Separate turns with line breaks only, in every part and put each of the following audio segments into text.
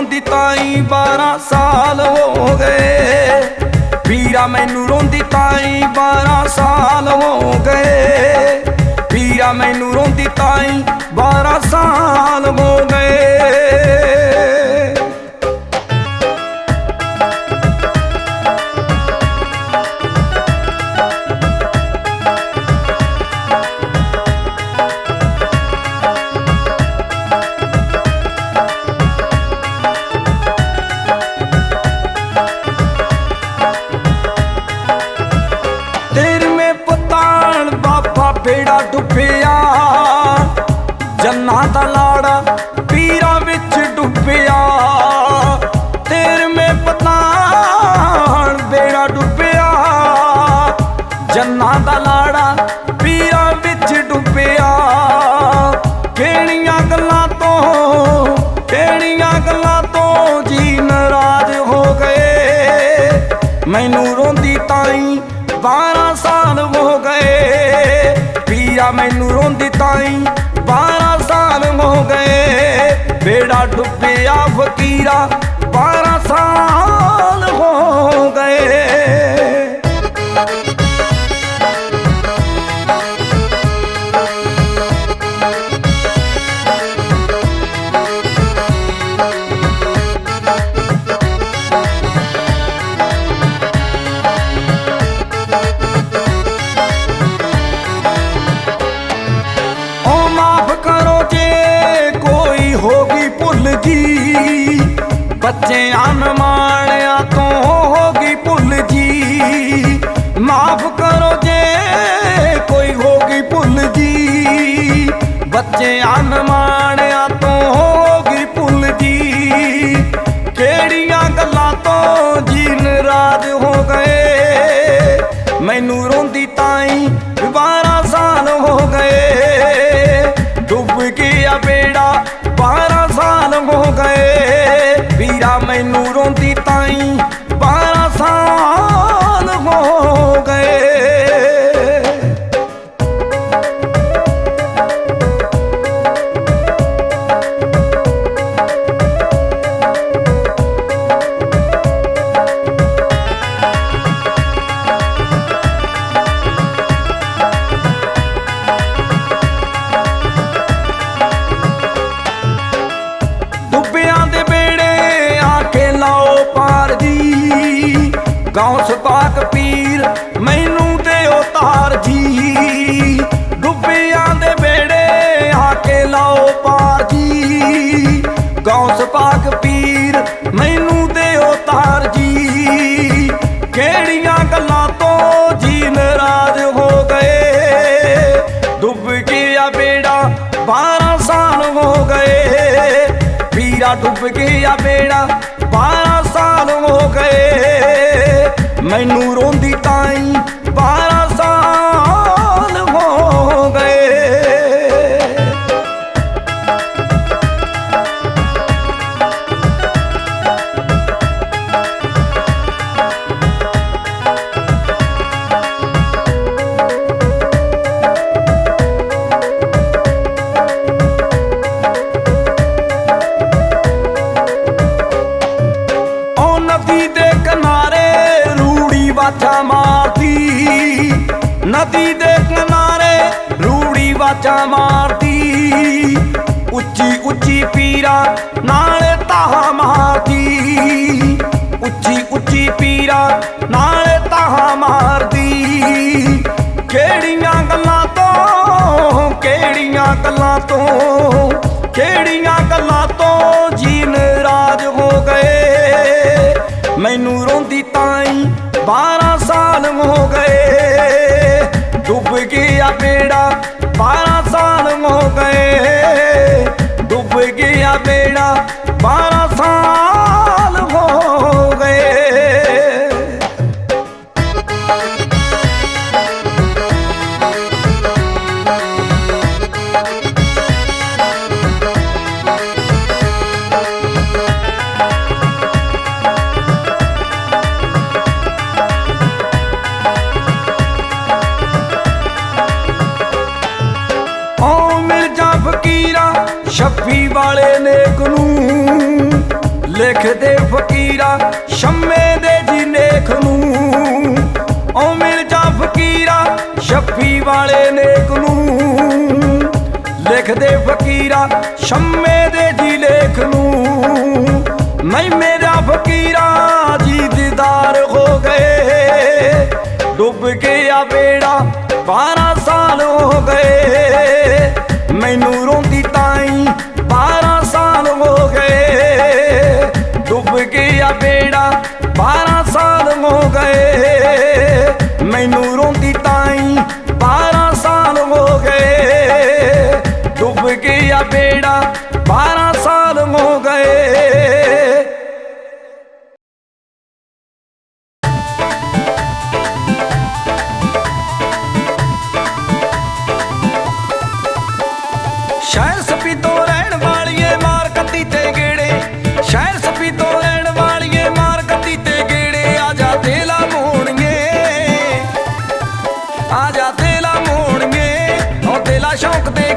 ਰੋਂਦੀ ਤਾਈ 12 ਸਾਲ ਹੋ ਗਏ। ਪੀਰਾ ਮੈਨੂੰ ਰੋਂਦੀ ਤਾਈ 12 ਸਾਲ ਹੋ ਗਏ। ਪੀਰਾ ਮੈਨੂੰ ਰੋਂਦੀ ਤਾਈ 12 ਸਾਲ ਹੋ ਗਏ। ਮੈਨੂੰ ਰੋਂਦੀ ਤਾਈ 12 ਸਾਲ ਹੋ ਗਏ। ਪੀਆ ਮੈਨੂੰ ਰੋਂਦੀ ਤਾਈ 12 ਸਾਲ ਹੋ ਗਏ। ਬੇੜਾ ਡੁੱਬਿਆ ਫਕੀਰਾ 12 ਸਾਲ ਹੋ ਗਏ। ਬੱਚਿਆਂ ਨਮਾਣਿਆਂ ਤੋਂ ਹੋ ਗਈ ਭੁੱਲ ਜੀ ਕਿਹੜੀਆਂ ਗੱਲਾਂ ਤੋਂ ਜੀ ਨਾਰਾਜ਼ ਹੋ ਗਏ। ਮੈਨੂੰ ਰੋਂਦੀ ਤਾਈ 12 ਸਾਲ ਹੋ ਗਏ। ਡੁੱਬ ਗਿਆ ਬੇੜਾ 12 ਸਾਲ ਹੋ ਗਏ। ਵੀਰਾ, ਮੈਨੂੰ ਰੋਂਦੀ ਤਾਈ ਵੀਰਾ ਡੁੱਬ ਗਿਆ ਬੇੜਾ 12 ਸਾਲ ਹੋ ਗਏ। ਮੈਨੂੰ ਰੋਂਦੀ ਤਾਈ 12 ਪੀਰਾ ਵੇਖਦੇ ਫਕੀਰਾ, ਸ਼ੰਮੇ ਦੇ ਜੀ ਨੇਖ ਨੂੰ। ਓ ਮਿਲ ਜਾ ਫਕੀਰਾ, ਸ਼ੱਫੀ ਵਾਲੇ ਨੇਕ ਨੂੰ। ਲਿਖਦੇ ਫਕੀਰਾ, ਸ਼ੰਮੇ ਦੇ ਜੀ ਲੇਖ ਨੂੰ। ਮੈਂ ਮੇਰਾ ਫਕੀਰਾ ਜੀ ਦੀਦਾਰ ਹੋ ਗਏ। ਡੁੱਬ ਗਿਆ ਬੇੜਾ 12 ਸਾਲ ਹੋ ਗਏ। ਮੈਨੂੰ ਰੋਂ ਮੈਨੂੰ ਰੋਂਦੀ ਤਾਈ ਬਾਰਾਂ ਸਾਲ ਹੋ ਗਏ। ਡੁੱਬ ਗਿਆ ਬੇੜਾ ਸ਼ੌਂਕ ਤੇ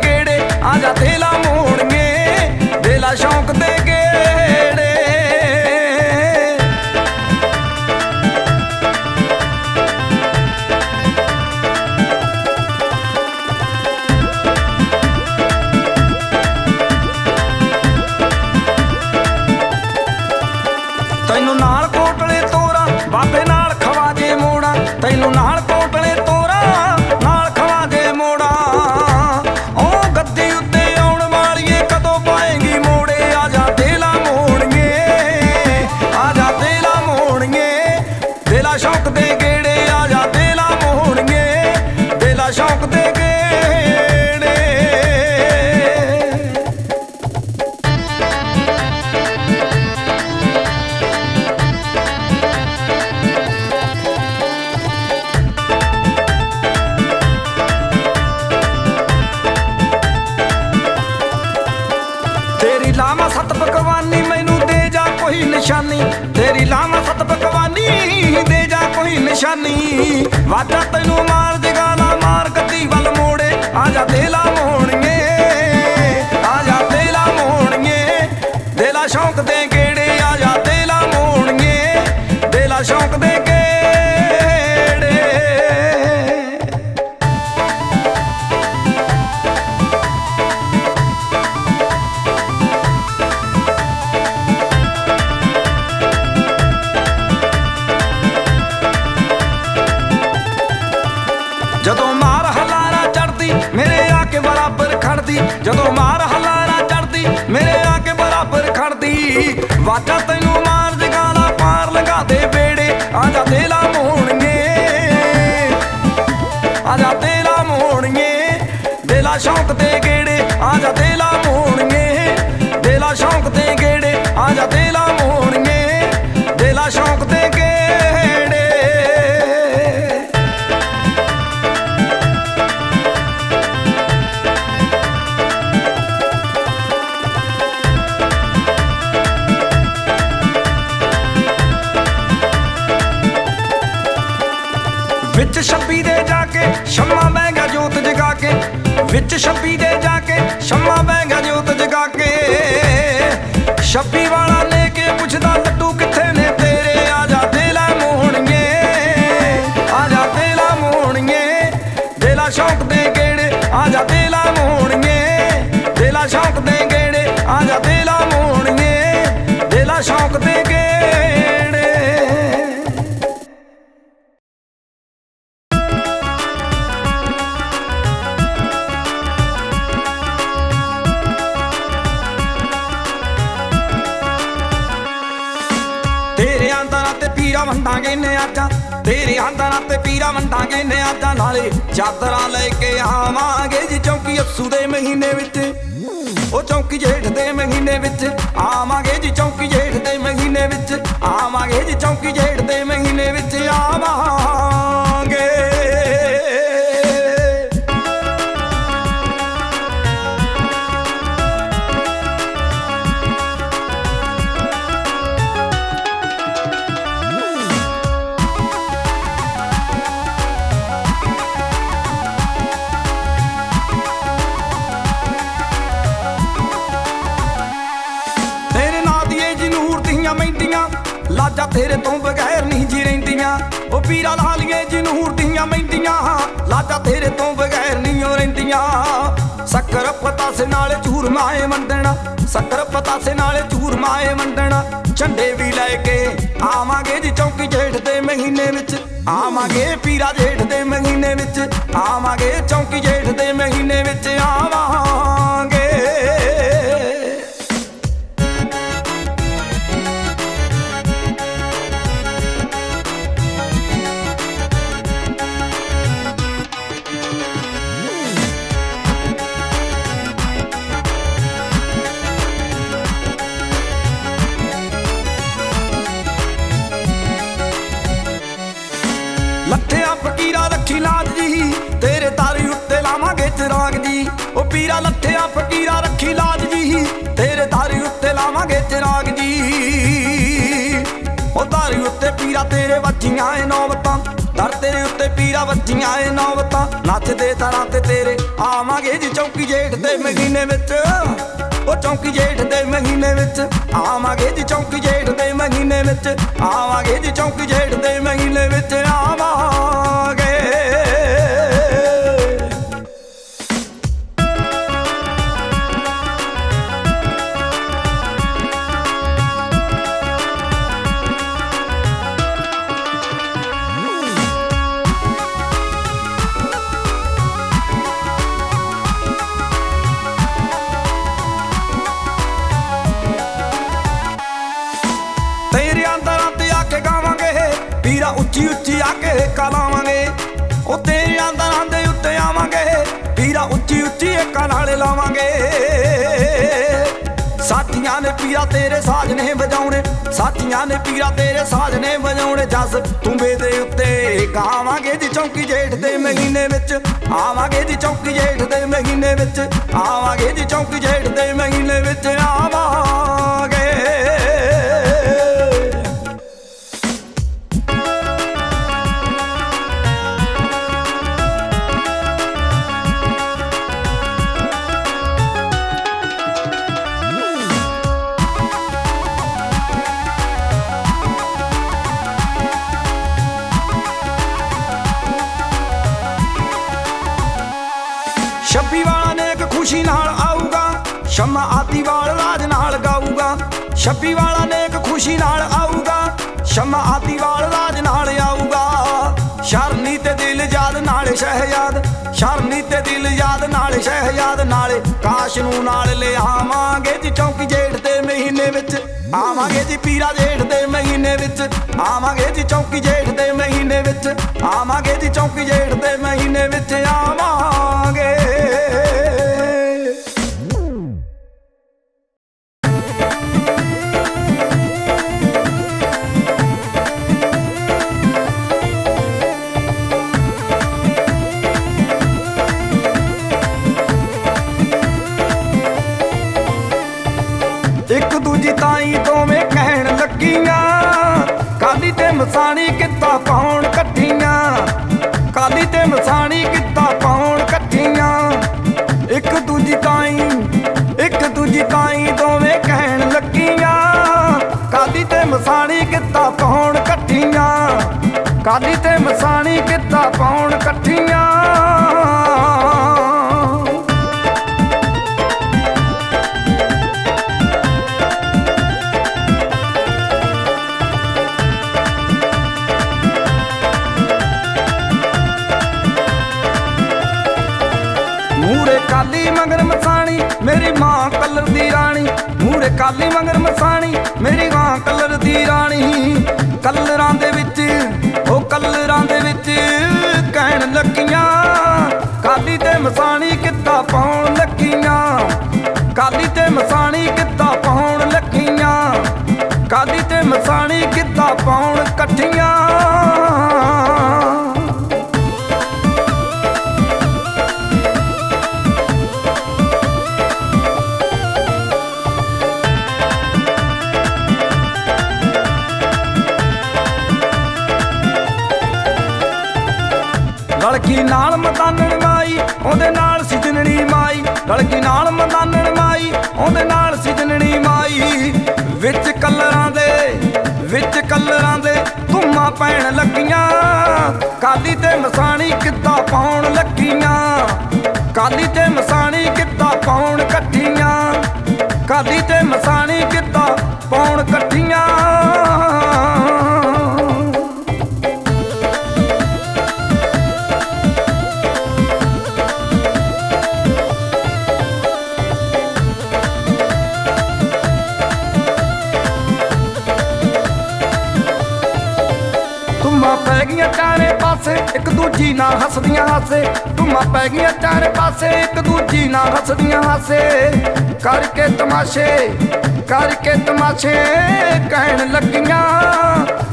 ਆ ਜਾ ਵੇਲਾ ਮੋਣੀਏ ਵੇਲਾ ਸ਼ੌਂਕ ਤੇ ਗੇੜੇ। ਤੇਰੇ ਅੰਦਰਾਂ ਤੇ ਪੀਰਾ ਵੰਡਾਂਗੇ ਨੇ ਆਜਾ ਤੇਰੇ ਅੰਦਰਾਂ ਤੇ ਪੀਰਾ ਵੰਡਾਂਗੇ ਨੇ ਆਜਾ ਨਾਲੇ ਚਾਦਰਾਂ ਲੈ ਕੇ ਆਵਾਂਗੇ ਜੀ, ਚੌਂਕੀ ਅਸੂ ਦੇ ਮਹੀਨੇ ਵਿੱਚ। ਉਹ ਚੌਂਕੀ ਜੇਠ ਦੇ ਮਹੀਨੇ ਵਿੱਚ ਆਵਾਂਗੇ ਜੀ ਚੌਂਕੀ ਜੇਠ ਦੇ ਮਹੀਨੇ ਵਿੱਚ, ਆਵਾਂਗੇ ਜੀ ਚੌਂਕੀ ਜੇਠ ਦੇ ਮਹੀਨੇ ਵਿੱਚ ਆਵਾਂ ਨੂਰ ਦੀਆਂ ਮਹਿੰਦੀਆਂ, ਲਾਜਾ ਤੇਰੇ ਤੋਂ ਬਗੈਰ ਨਹੀਂ ਉਹ ਰਹਿੰਦੀਆਂ। ਸ਼ੱਕਰ ਪਤਾਸੇ ਨਾਲ ਚੂਰਮਾਏ ਵੰਡਣਾ, ਸ਼ੱਕਰ ਪਤਾਸੇ ਨਾਲ ਚੂਰਮਾਏ ਵੰਡਣਾ। ਝੰਡੇ ਵੀ ਲੈ ਕੇ ਆਵਾਂਗੇ ਜੀ ਚੌਂਕੀ ਜੇਠ ਦੇ ਮਹੀਨੇ ਵਿੱਚ। ਆਵਾਂਗੇ ਪੀਰਾ ਜੇਠ ਦੇ ਮਹੀਨੇ ਵਿੱਚ। ਆਵਾਂਗੇ ਚੌਂਕੀ ਜੇਠ ਉਹ ਉੱਤੇ ਪੀਰਾ, ਤੇਰੇ ਵੱਜੀਆਂ ਏ ਨੌਬਤਾਂ। ਦਰ ਤੇਰੇ ਉੱਤੇ ਪੀਰਾ, ਵੱਜੀਆਂ ਏ ਨੌਬਤਾਂ। ਨੱਚਦੇ ਤਰਾਂ ਤੇ ਤੇਰੇ ਆਵਾਂਗੇ ਜੀ ਚੌਂਕੀ ਜੇਠ ਦੇ ਮਹੀਨੇ ਵਿੱਚ। ਉਹ ਚੌਂਕੀ ਜੇਠ ਦੇ ਮਹੀਨੇ ਵਿੱਚ। ਆਵਾਂਗੇ ਜੀ ਚੌਂਕੀ ਜੇਠ ਦੇ ਮਹੀਨੇ ਵਿੱਚ। ਆਵਾਂਗੇ ਜੀ ਚੌਂਕੀ ਜੇਠ ਦੇ ਮਹੀਨੇ ਵਿੱਚ। ਆਵਾਂਗੇ ਏਕਾ ਲਾਵਾਂਗੇ। ਉਹ ਤੇਰੇ ਦੇ ਉੱਤੇ ਆਵਾਂਗੇ। ਪੀਰਾ ਉੱਚੀ ਉੱਚੀ ਏਕਾ ਨਾਲੇ ਲਾਵਾਂਗੇ। ਸਾਥੀਆਂ ਨੇ ਪੀਰਾ ਤੇਰੇ ਸਾਜ ਨੇ ਵਜਾਉਣੇ। ਸਾਥੀਆਂ ਨੇ ਪੀਰਾ ਤੇਰੇ ਸਾਜ ਨੇ ਵਜਾਉਣੇ। ਜਸ ਤੁੰਬੇ ਦੇ ਉੱਤੇ ਗਾਵਾਂਗੇ ਜੀ ਚੌਂਕੀ ਜੇਠ ਦੇ ਮਹੀਨੇ ਵਿੱਚ। ਆਵਾਂਗੇ ਜੀ ਚੌਂਕੀ ਜੇਠ ਦੇ ਮਹੀਨੇ ਵਿੱਚ। ਆਵਾਂਗੇ ਜੀ ਚੌਂਕੀ ਜੇਠ ਦੇ ਮਹੀਨੇ ਵਿੱਚ। ਆਵਾਂਗੇ ਸ਼ਮਾ ਆਤੀ ਵਾਲ ਰਾਜ ਨਾਲ ਗਾਊਗਾ। ਛੱਬੀ ਵਾਲਾ ਨੇ ਖੁਸ਼ੀ ਨਾਲ ਆਊਗਾ। ਸ਼ਮਾ ਆਤੀ ਰਾਜ ਨਾਲ ਆਊਗਾ। ਸ਼ਰਨੀ ਤੇ ਦਿਲ ਯਾਦ ਨਾਲੇ ਸ਼ਹਿਜ਼ਾਦ। ਸ਼ਰਨੀ ਤੇ ਦਿਲ ਯਾਦ ਨਾਲੇ ਸ਼ਹਿਜ਼ਾਦ। ਨਾਲੇ ਕਾਸ਼ ਨੂੰ ਨਾਲ ਲਿਆਵਾਂਗੇ ਜੀ ਚੌਂਕੀ ਜੇਠ ਦੇ ਮਹੀਨੇ ਵਿੱਚ। ਆਵਾਂਗੇ ਜੀ ਪੀਰਾ ਜੇਠ ਦੇ ਮਹੀਨੇ ਵਿੱਚ। ਆਵਾਂਗੇ ਜੀ ਚੌਂਕੀ ਜੇਠ ਦੇ ਮਹੀਨੇ ਵਿੱਚ। ਆਵਾਂਗੇ ਜੀ ਚੌਂਕੀ ਜੇਠ ਦੇ ਮਹੀਨੇ ਵਿੱਚ। ਆਵਾਂਗੇ। ਤਾਈ, ਇੱਕ ਦੂਜੀ ਤਾਈ ਦੋਵੇਂ ਕਹਿਣ ਲੱਗੀਆਂ। ਕਾਲੀ ਤੇ ਮਸਾਣੀ ਕਿੱਤਾ ਪਾਉਣ ਇਕੱਠੀਆਂ ਕਾਲੀ ਤੇ ਮਸਾਣੀ ਕਿੱਤਾ ਪਾਉਣ ਇਕੱਠੀਆਂ ਕਾਲੀ ਮਗਰ ਮਸਾਣੀ, ਮੇਰੀ ਮਾਂ ਕਲਰ ਦੀ ਰਾਣੀ। ਮੂਰੇ ਕਾਲੀ ਮਗਰ ਮਸਾਣੀ, ਮੇਰੀ ਮਾਂ ਕਲਰ ਦੀ ਰਾਣੀ। ਕਲਰਾਂ ਦੇ ਵਿੱਚ, ਉਹ ਕਲਰਾਂ ਦੇ ਵਿੱਚ ਕਹਿਣ ਲੱਗੀਆਂ। ਕਾਲੀ ਤੇ ਮਸਾਣੀ ਕਿੱਤਾ ਪਾਉਣ ਲੱਗੀਆਂ? ਕਾਲੀ ਤੇ ਮਸਾਣੀ ਕਿੱਤਾ ਪਾਉਣ ਲੱਗੀਆਂ? ਕਾਲੀ ਤੇ ਮਸਾਣੀ ਕਿੱਤਾ ਪਾਉਣ ਇਕੱਠੀਆਂ ਲੜਕੀ ਨਾਲ ਮਤਾਨਣ ਮਾਈ, ਉਹਦੇ ਨਾਲ ਸਿਜਣਣੀ ਮਾਈ। ਲੜਕੀ ਨਾਲ ਮਤਾਨਣ ਮਾਈ, ਉਹਦੇ ਨਾਲ ਸਿਜਣਣੀ ਮਾਈ। ਵਿੱਚ ਕਲਰਾਂ ਦੇ, ਵਿੱਚ ਕਲਰਾਂ ਪੈਣ ਲੱਗੀਆਂ। ਕਾਲੀ ਤੇ ਮਸਾਣੀ ਕਿੱਦਾਂ ਪਾਉਣ ਲੱਗੀਆਂ? ਕਾਲੀ ਤੇ ਮਸਾਣੀ ਕਿੱਦਾਂ ਪਾਉਣ ਇਕੱਠੀਆਂ ਕਾਲੀ ਤੇ ਮਸਾਣੀ ਕਿੱਦਾਂ ਪਾਉਣ ਇਕੱਠੀਆਂ ਗਈਆਂ ਚਾਰੇ ਪਾਸੇ, ਇੱਕ ਦੂਜੀ ਨਾਲ ਹੱਸਦੀਆਂ ਹਾਸੇ। ਧੁੰਮਾਂ ਪੈ ਗਈਆਂ ਚਾਰੇ ਪਾਸੇ, ਇੱਕ ਦੂਜੀ ਨਾਲ ਹੱਸਦੀਆਂ ਹਾਸੇ। ਕਰਕੇ ਤਮਾਸ਼ੇ ਕਰਕੇ ਤਮਾਸ਼ੇ ਕਹਿਣ ਲੱਗੀਆਂ।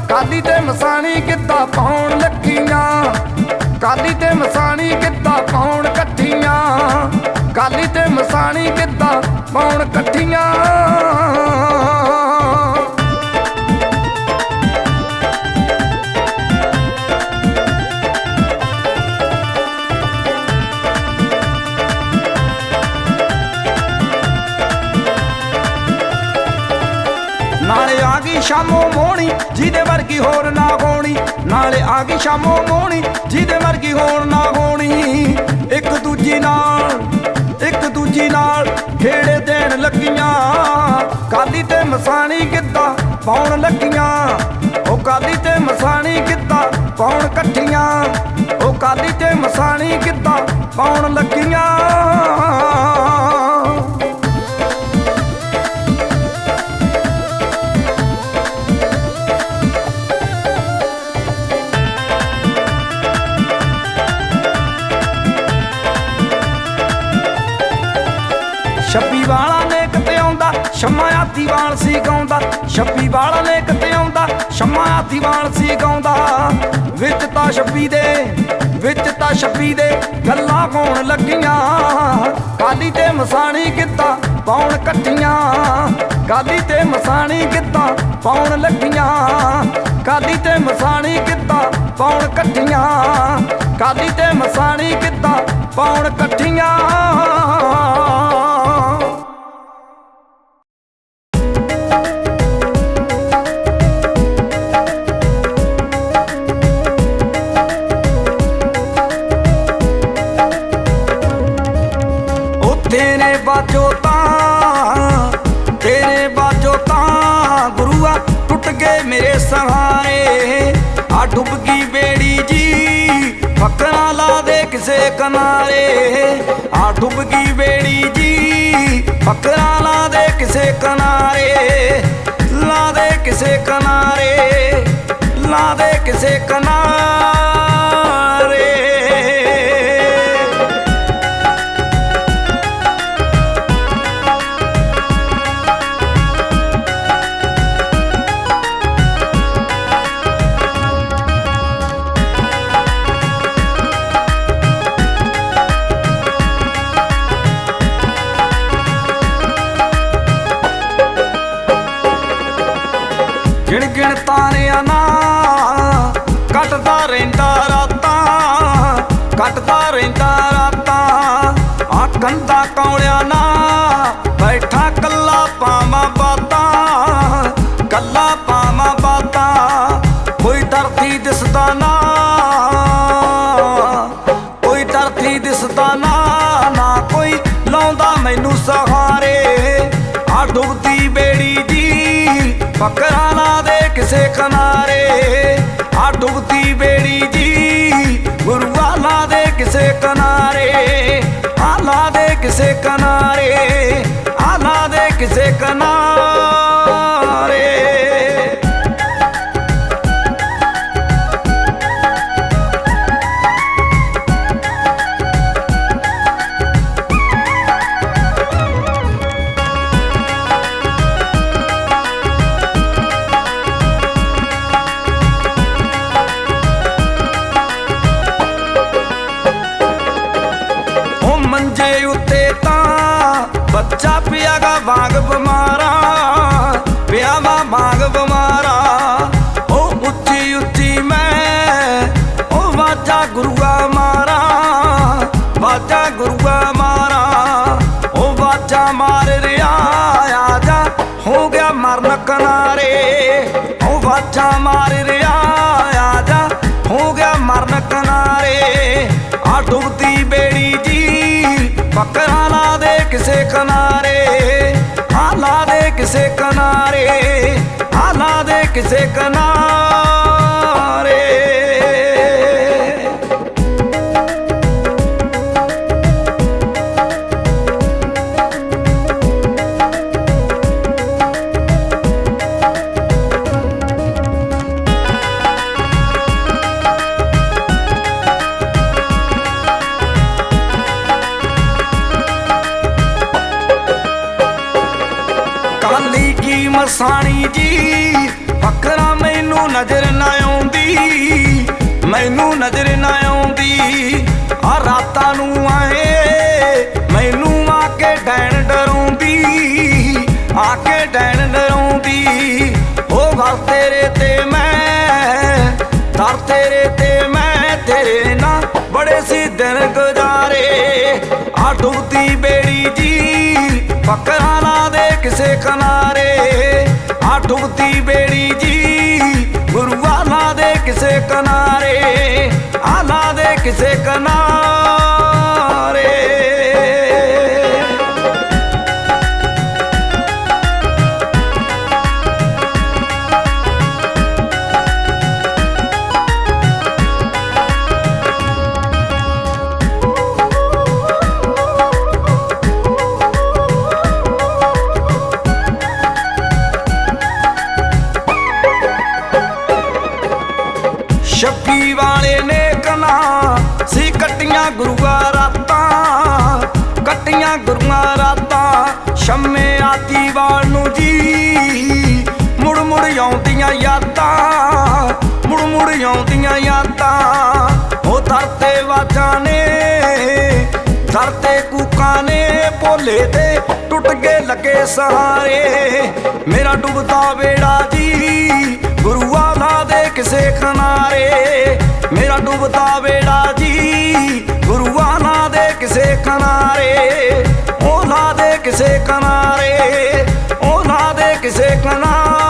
ਕਾਲੀ ਤੇ ਮਸਾਣੀ ਕਿੱਦਾਂ ਪਾਉਣ ਲੱਗੀਆਂ। ਕਾਲੀ ਤੇ ਮਸਾਣੀ ਕਿੱਦਾਂ ਪਾਉਣ ਇਕੱਠੀਆਂ। ਕਾਲੀ ਤੇ ਮਸਾਣੀ ਕਿੱਦਾਂ ਪਾਉਣ ਇਕੱਠੀਆਂ। ਗਈ ਸ਼ਾਮੋ ਮੋਣੀ, ਜਿਹਦੇ ਵਰਗੀ ਹੋਰ ਨਾ ਹੋਣੀ। ਨਾਲੇ ਆ ਗਈ ਸ਼ਾਮੋ ਮੋਣੀ, ਜਿਹਦੇ ਵਰਗੀ ਹੋਰ ਨਾ ਹੋਣੀ। ਇੱਕ ਦੂਜੀ ਨਾਲ, ਇੱਕ ਦੂਜੀ ਨਾਲ ਖੇੜੇ ਦੇਣ ਲੱਗੀਆਂ। ਕਾਲੀ ਤੇ ਮਸਾਣੀ ਕਿੱਦਾਂ ਪਾਉਣ ਲੱਗੀਆਂ? ਉਹ ਕਾਲੀ ਤੇ ਮਸਾਣੀ ਕਿੱਦਾਂ ਪਾਉਣ ਇਕੱਠੀਆਂ? ਉਹ ਕਾਲੀ ਤੇ ਮਸਾਣੀ ਕਿੱਦਾਂ ਪਾਉਣ ਲੱਗੀਆਂ? ਛੱਪੀ ਵਾਲਾ ਨੇ ਕਿਤੇ ਆਉਂਦਾ, ਸ਼ਮਾ ਆਤੀ ਵਾਲ ਸੀ ਗਾਉਂਦਾ। ਛੱਪੀ ਵਾਲਾ ਨੇ ਕਿਤੇ ਆਉਂਦਾ, ਸ਼ਮਾ ਆਤੀ ਵਾਲ ਸੀ ਗਾਉਂਦਾ। ਵਿੱਚ ਤਾਂ ਛੱਪੀ ਦੇ, ਵਿੱਚ ਤਾਂ ਛੱਪੀ ਦੇ ਗੱਲਾਂ ਹੋਣ ਲੱਗੀਆਂ। ਕਾਲੀ ਤੇ ਮਸਾਣੀ ਕਿੱਦਾਂ ਪਾਉਣ ਇਕੱਠੀਆਂ ਕਾਲੀ ਤੇ ਮਸਾਣੀ ਕਿੱਦਾਂ ਪਾਉਣ ਲੱਗੀਆਂ? ਕਾਲੀ ਤੇ ਮਸਾਣੀ ਕਿੱਦਾਂ ਪਾਉਣ ਇਕੱਠੀਆਂ ਕਾਲੀ ਤੇ ਮਸਾਣੀ ਕਿੱਦਾਂ ਪਾਉਣ ਇਕੱਠੀਆਂ ਸਹਾਰੇ, ਆ ਡੁੱਬ ਬੇੜੀ ਜੀ ਫਕਰਾਂ ਲਾ ਦੇ ਕਿਸੇ ਕਿਨਾਰੇ। ਆ ਡੁੱਬ ਬੇੜੀ ਜੀ ਫਕਰਾਂ ਲਾ ਦੇ ਕਿਸੇ ਕਿਨਾਰੇ। ਲਾ ਦੇ ਕਿਸੇ ਕਿਨਾਰੇ, ਲਾ ਦੇ ਕਿਸੇ ਕਿਨਾਰੇ ਫਕਰਾਂ ਲਾ ਦੇ ਕਿਸੇ ਕਿਨਾਰੇ ਆ ਡੁੱਬਦੀ ਬੇੜੀ ਜੀ ਗੁਰੂ ਲਾ ਦੇ ਕਿਸੇ ਕਿਨਾਰੇ, ਆਲਾ ਦੇ ਕਿਸੇ ਕਿਨਾਰੇ, ਆਲਾ ਦੇ ਕਿਸੇ ਕਿਨਾਰੇ। ਕਿਸੇ ਕਿਨਾਰੇ ਹਾਲਾ ਦੇ ਕਿਸੇ ਕਿਨਾਰੇ ਹਾਲਾ ਦੇ ਕਿਸੇ ਕਿਨਾਰੇ ਆ ਬੇੜੀ ਜੀ ਫਕਰਾਂ ਲਾ ਦੇ ਕਿਸੇ ਕਿਨਾਰੇ। ਆ ਡੁੱਬਦੀ ਬੇੜੀ ਜੀ ਗੁਰੂਆ ਲਾ ਦੇ ਕਿਸੇ ਕਿਨਾਰੇ। ਆਲਾ ਦੇ ਕਿਸੇ ਕਿਨਾਰੇ। ਰਾਤਾਂ, ਕੱਟੀਆਂ ਗੁਰੂਆਂ ਰਾਤਾਂ, ਸ਼ੰਮੇ ਆਤੀ ਵਾਲ ਨੂੰ ਜੀ। ਮੁੜ ਮੁੜ ਆਉਂਦੀਆਂ ਯਾਦਾਂ, ਮੁੜ ਮੁੜ ਆਉਂਦੀਆਂ ਯਾਦਾਂ। ਉਹ ਦਰਤੇ ਵਾਜਾਂ ਨੇ ਦਰਤੇ ਕੂਕਾਂ ਨੇ, ਭੋਲੇ ਤੇ ਟੁੱਟ ਕੇ ਲੱਗੇ ਸਹਾਰੇ ਮੇਰਾ ਡੁੱਬਦਾ ਵੇੜਾ ਜੀ ਗੁਰੂਆ ਲਾ ਦੇ ਕਿਸੇ ਖਨਾਰੇ। ਮੇਰਾ ਡੁੱਬਦਾ ਵੇੜਾ ਜੀ ਦੇ ਕਿਸੇ ਕਿਨਾਰੇ ਉਹ ਨਾ ਦੇ ਕਿਸੇ ਕਿਨਾਰੇ ਉਹ ਨਾ ਦੇ ਕਿਸੇ ਕਿਨਾਰੇ।